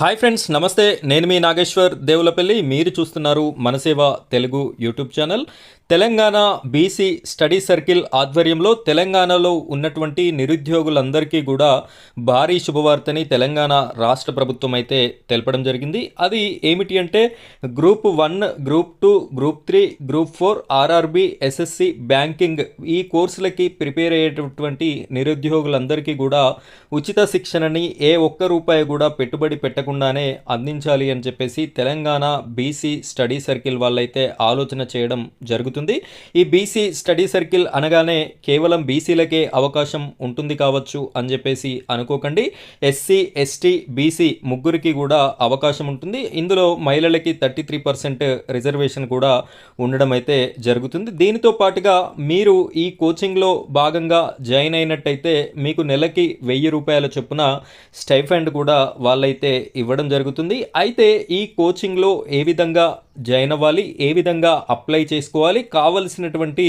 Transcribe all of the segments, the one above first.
Hi friends నమస్తే. నేను మీ నాగేశ్వర్ దేవులపల్లి. మీరు చూస్తున్నారు Manaseva Telugu YouTube channel. Telangana BC study circle ఆధ్వర్యంలో తెలంగాణలో ఉన్నటువంటి నిరుద్యోగులందరికీ కూడా భారీ శుభవార్తని తెలంగాణ రాష్ట్ర ప్రభుత్వం అయితే తెలపడం జరిగింది. అది ఏమిటి అంటే group one group two group three group four RRB SSC banking ఈ కోర్సులకి ప్రిపేర్ అయ్యేటటువంటి నిరుద్యోగులందరికీ కూడా ఉచిత శిక్షణని ఏ ఒక్క రూపాయి కూడా పెట్టుబడి పెట్టకుండా లేకుండానే అందించాలి అని చెప్పేసి తెలంగాణ బీసీ స్టడీ సర్కిల్ వాళ్ళైతే ఆలోచన చేయడం జరుగుతుంది. ఈ బీసీ స్టడీ సర్కిల్ అనగానే కేవలం బీసీలకే అవకాశం ఉంటుంది కావచ్చు అని చెప్పేసి అనుకోకండి. ఎస్సీ ఎస్టీ బీసీ ముగ్గురికి కూడా అవకాశం ఉంటుంది. ఇందులో మహిళలకి థర్టీ త్రీ పర్సెంట్ రిజర్వేషన్ కూడా ఉండడం అయితే జరుగుతుంది. దీనితో పాటుగా మీరు ఈ కోచింగ్లో భాగంగా జాయిన్ అయినట్టయితే మీకు నెలకి వెయ్యి రూపాయల చొప్పున స్టైఫండ్ కూడా వాళ్ళైతే ఇవ్వడం జరుగుతుంది. అయితే ఈ కోచింగ్లో ఏ విధంగా జాయిన్ అవ్వాలి ఏ విధంగా అప్లై చేసుకోవాలి కావలసినటువంటి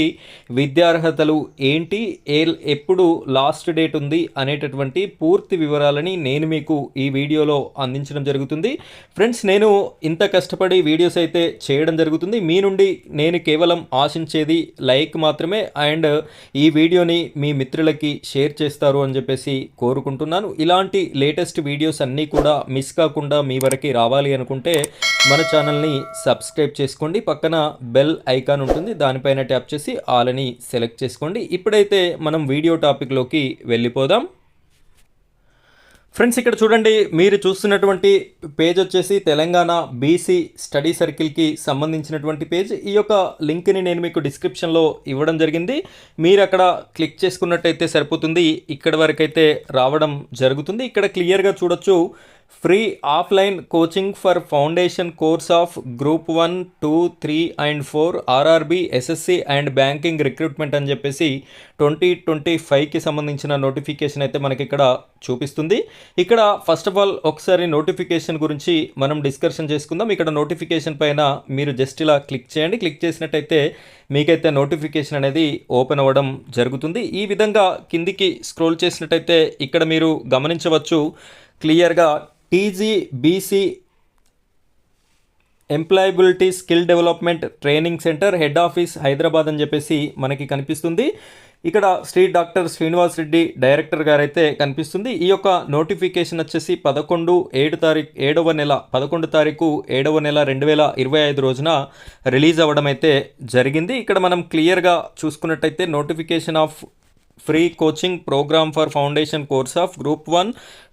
విద్యార్హతలు ఏంటి ఏ ఎప్పుడు లాస్ట్ డేట్ ఉంది అనేటటువంటి పూర్తి వివరాలని నేను మీకు ఈ వీడియోలో అందించడం జరుగుతుంది. ఫ్రెండ్స్ నేను ఇంత కష్టపడి వీడియోస్ అయితే చేయడం జరుగుతుంది. మీ నుండి నేను కేవలం ఆశించేది లైక్ మాత్రమే అండ్ ఈ వీడియోని మీ మిత్రులకి షేర్ చేస్తారు అని చెప్పేసి కోరుకుంటున్నాను. ఇలాంటి లేటెస్ట్ వీడియోస్ అన్నీ కూడా మిస్ కాకుండా మీ వరకు రావాలి అనుకుంటే మన ఛానల్ని సబ్స్క్రైబ్ చేసుకోండి. పక్కన బెల్ ఐకాన్ ఉంటుంది. దానిపైన ట్యాప్ చేసి ఆల్ అని సెలెక్ట్ చేసుకోండి. ఇప్పుడైతే మనం వీడియో టాపిక్లోకి వెళ్ళిపోదాం. ఫ్రెండ్స్ ఇక్కడ చూడండి మీరు చూస్తున్నటువంటి పేజ్ వచ్చేసి తెలంగాణ బీసీ స్టడీ సర్కిల్కి సంబంధించినటువంటి పేజ్. ఈ యొక్క లింక్ని నేను మీకు డిస్క్రిప్షన్లో ఇవ్వడం జరిగింది. మీరు అక్కడ క్లిక్ చేసుకున్నట్టయితే సరిపోతుంది. ఇక్కడ వరకైతే రావడం జరుగుతుంది. ఇక్కడ క్లియర్గా చూడొచ్చు. Free offline coaching for foundation course of group one two three and four RRB SSC and banking recruitment అని చెప్పేసి ట్వంటీ ట్వంటీ ఫైవ్కి సంబంధించిన నోటిఫికేషన్ అయితే మనకి ఇక్కడ చూపిస్తుంది. ఇక్కడ ఫస్ట్ ఆఫ్ ఆల్ ఒకసారి నోటిఫికేషన్ గురించి మనం డిస్కషన్ చేసుకుందాం. ఇక్కడ నోటిఫికేషన్ పైన మీరు జస్ట్ ఇలా క్లిక్ చేయండి. క్లిక్ చేసినట్టయితే మీకైతే నోటిఫికేషన్ అనేది ఓపెన్ అవ్వడం జరుగుతుంది. ఈ విధంగా కిందికి స్క్రోల్ చేసినట్టయితే ఇక్కడ మీరు గమనించవచ్చు. క్లియర్గా TGBC employability skill development training centre head office Hyderabad అని చెప్పేసి మనకి కనిపిస్తుంది. ఇక్కడ శ్రీ డాక్టర్ శ్రీనివాస్ రెడ్డి డైరెక్టర్ గారైతే కనిపిస్తుంది. ఈ యొక్క నోటిఫికేషన్ వచ్చేసి పదకొండు ఏడు తారీఖు ఏడవ నెల పదకొండు తారీఖు ఏడవ నెల రెండు వేల ఇరవై ఐదు రోజున రిలీజ్ అవ్వడం అయితే జరిగింది. ఇక్కడ మనం క్లియర్గా చూసుకున్నట్టయితే notification of free coaching programme for foundation course of group one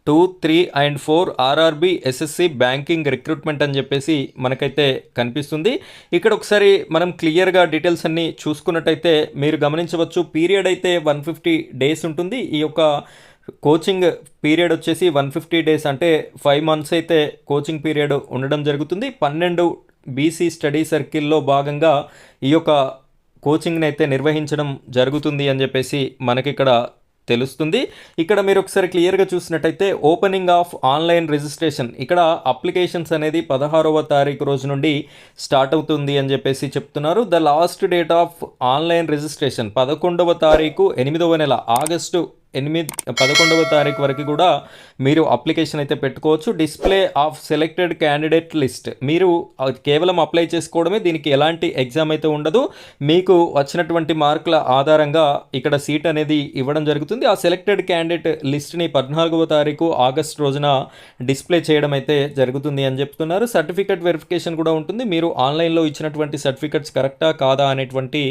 two three and four RRB SSC banking recruitment అని చెప్పేసి మనకైతే కనిపిస్తుంది. ఇక్కడ ఒకసారి మనం క్లియర్గా డీటెయిల్స్ అన్ని చూసుకున్నట్టయితే మీరు గమనించవచ్చు పీరియడ్ అయితే వన్ ఫిఫ్టీ డేస్ ఉంటుంది. ఈ యొక్క కోచింగ్ పీరియడ్ వచ్చేసి వన్ ఫిఫ్టీ డేస్ అంటే ఫైవ్ మంత్స్ అయితే కోచింగ్ పీరియడ్ ఉండడం జరుగుతుంది. పన్నెండు బీసీ స్టడీ సర్కిల్లో భాగంగా ఈ యొక్క కోచింగ్ని అయితే నిర్వహించడం జరుగుతుంది అని చెప్పేసి మనకి ఇక్కడ తెలుస్తుంది. ఇక్కడ మీరు ఒకసారి క్లియర్గా చూసినట్టయితే ఓపెనింగ్ ఆఫ్ ఆన్లైన్ రిజిస్ట్రేషన్. ఇక్కడ అప్లికేషన్స్ అనేది పదహారవ తారీఖు రోజు నుండి స్టార్ట్ అవుతుంది అని చెప్పేసి చెప్తున్నారు. The last date of online registration పదకొండవ తారీఖు ఎనిమిదవ నెల ఆగస్టు ఎనిమిది పదకొండవ తారీఖు వరకు కూడా మీరు అప్లికేషన్ అయితే పెట్టుకోవచ్చు. Display of selected candidate list. మీరు కేవలం అప్లై చేసుకోవడమే దీనికి ఎలాంటి ఎగ్జామ్ అయితే ఉండదు. మీకు వచ్చినటువంటి మార్కుల ఆధారంగా ఇక్కడ సీట్ అనేది ఇవ్వడం జరుగుతుంది. ఆ సెలెక్టెడ్ క్యాండిడేట్ లిస్ట్ని పద్నాలుగవ తారీఖు ఆగస్ట్ రోజున డిస్ప్లే చేయడం అయితే జరుగుతుంది అని చెప్తున్నారు. సర్టిఫికెట్ వెరిఫికేషన్ కూడా ఉంటుంది. మీరు ఆన్లైన్లో ఇచ్చినటువంటి సర్టిఫికెట్స్ కరెక్టా కాదా అనేటువంటి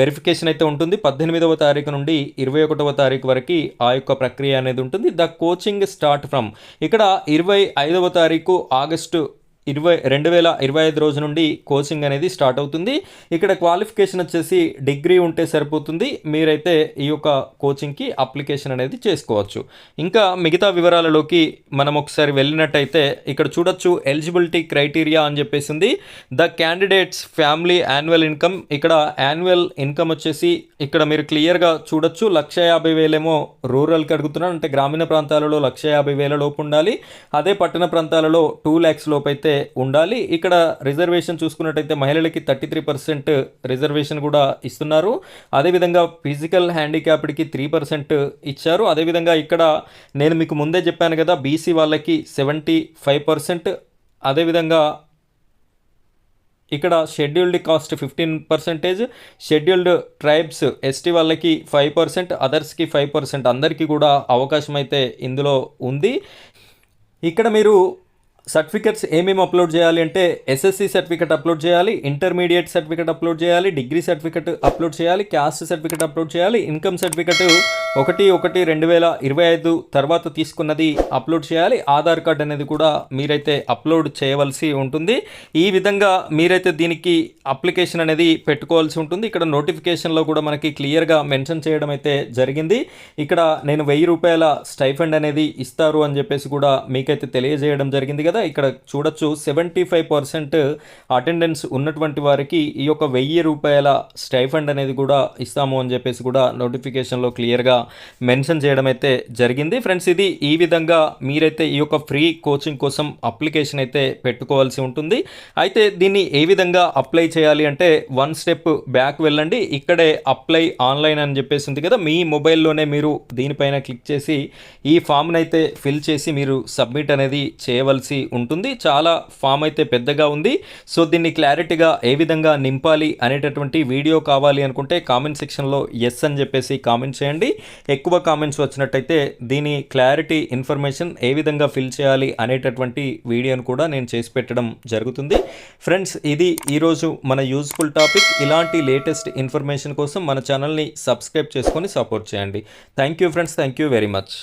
వెరిఫికేషన్ అయితే ఉంటుంది. పద్దెనిమిదవ తారీఖు నుండి ఇరవై ఒకటవ తారీఖు వరకు ఆ యొక్క ప్రక్రియ అనేది ఉంటుంది. ద కోచింగ్ స్టార్ట్ ఫ్రమ్ ఇక్కడ ఇరవై ఐదవ తారీఖు ఆగస్టు ఇరవై రెండు వేల ఇరవై ఐదు రోజు నుండి కోచింగ్ అనేది స్టార్ట్ అవుతుంది. ఇక్కడ క్వాలిఫికేషన్ వచ్చేసి డిగ్రీ ఉంటే సరిపోతుంది. మీరైతే ఈ యొక్క కోచింగ్కి అప్లికేషన్ అనేది చేసుకోవచ్చు. ఇంకా మిగతా వివరాలలోకి మనం ఒకసారి వెళ్ళినట్టయితే ఇక్కడ చూడొచ్చు ఎలిజిబిలిటీ క్రైటీరియా అని చెప్పేసి ఉంది the candidates family annual income. ఇక్కడ యాన్యువల్ ఇన్కమ్ వచ్చేసి ఇక్కడ మీరు క్లియర్గా చూడొచ్చు. లక్ష యాభై వేలేమో రూరల్కి అడుగుతున్నారు. అంటే గ్రామీణ ప్రాంతాలలో లక్ష యాభై వేల లోపు ఉండాలి. అదే పట్టణ ప్రాంతాలలో టూ ల్యాక్స్ లోపు అయితే ఉండాలి. ఇక్కడ రిజర్వేషన్ చూసుకున్నట్టయితే మహిళలకి థర్టీ త్రీ పర్సెంట్ రిజర్వేషన్ కూడా ఇస్తున్నారు. అదేవిధంగా ఫిజికల్ హ్యాండిక్యాప్డ్కి త్రీ పర్సెంట్ ఇచ్చారు. అదేవిధంగా ఇక్కడ నేను మీకు ముందే చెప్పాను కదా బీసీ వాళ్ళకి సెవెంటీ ఫైవ్ పర్సెంట్. అదేవిధంగా ఇక్కడ scheduled caste fifteen percentage scheduled tribes ST వాళ్ళకి ఫైవ్ పర్సెంట్ అదర్స్కి ఫైవ్ పర్సెంట్ అందరికీ కూడా అవకాశం అయితే ఇందులో ఉంది. ఇక్కడ మీరు సర్టిఫికెట్స్ ఏమేమి అప్లోడ్ చేయాలి అంటే ఎస్ఎస్సి సర్టిఫికెట్ అప్లోడ్ చేయాలి ఇంటర్మీడియట్ సర్టిఫికెట్ అప్లోడ్ చేయాలి డిగ్రీ సర్టిఫికెట్ అప్లోడ్ చేయాలి క్యాస్ట్ సర్టిఫికెట్ అప్లోడ్ చేయాలి ఇన్కమ్ సర్టిఫికెట్ ఒకటి ఒకటి రెండు వేల ఇరవై ఐదు తర్వాత తీసుకున్నది అప్లోడ్ చేయాలి. ఆధార్ కార్డ్ అనేది కూడా మీరైతే అప్లోడ్ చేయవలసి ఉంటుంది. ఈ విధంగా మీరైతే దీనికి అప్లికేషన్ అనేది పెట్టుకోవాల్సి ఉంటుంది. ఇక్కడ నోటిఫికేషన్లో కూడా మనకి క్లియర్గా మెన్షన్ చేయడం అయితే జరిగింది. ఇక్కడ నేను వెయ్యి రూపాయల స్టైఫండ్ అనేది ఇస్తారు అని చెప్పేసి కూడా మీకైతే తెలియజేయడం జరిగింది కదా ఇక్కడ చూడొచ్చు సెవెంటీ ఫైవ్ పర్సెంట్ అటెండెన్స్ ఉన్నటువంటి వారికి ఈ యొక్క వెయ్యి రూపాయల స్టైఫండ్ అనేది కూడా ఇస్తాము అని చెప్పేసి కూడా నోటిఫికేషన్లో క్లియర్గా మెన్షన్ చేయడం అయితే జరిగింది. ఫ్రెండ్స్ ఇది ఈ విధంగా మీరైతే ఈ యొక్క ఫ్రీ కోచింగ్ కోసం అప్లికేషన్ అయితే పెట్టుకోవాల్సి ఉంటుంది. అయితే దీన్ని ఏ విధంగా అప్లై చేయాలి అంటే వన్ స్టెప్ బ్యాక్ వెళ్ళండి. ఇక్కడే అప్లై ఆన్లైన్ అని చెప్పేసి ఉంది కదా మీ మొబైల్లోనే మీరు దీనిపైన క్లిక్ చేసి ఈ ఫామ్ని అయితే ఫిల్ చేసి మీరు సబ్మిట్ అనేది చేయవలసి ఉంటుంది. చాలా ఫామ్ అయితే పెద్దగా ఉంది. సో దీన్ని క్లారిటీగా ఏ విధంగా నింపాలి అనేటటువంటి వీడియో కావాలి అనుకుంటే కామెంట్ సెక్షన్లో ఎస్ అని చెప్పేసి కామెంట్ చేయండి. ఎక్కువ కామెంట్స్ వచ్చినట్టయితే దీని క్లారిటీ ఇన్ఫర్మేషన్ ఏ విధంగా ఫిల్ చేయాలి అనేటటువంటి వీడియోను కూడా నేను చేసి పెట్టడం జరుగుతుంది. ఫ్రెండ్స్ ఇది ఈరోజు మన యూస్ఫుల్ టాపిక్. ఇలాంటి లేటెస్ట్ ఇన్ఫర్మేషన్ కోసం మన ఛానల్ని సబ్స్క్రైబ్ చేసుకొని సపోర్ట్ చేయండి. Thank you friends. Thank you very much.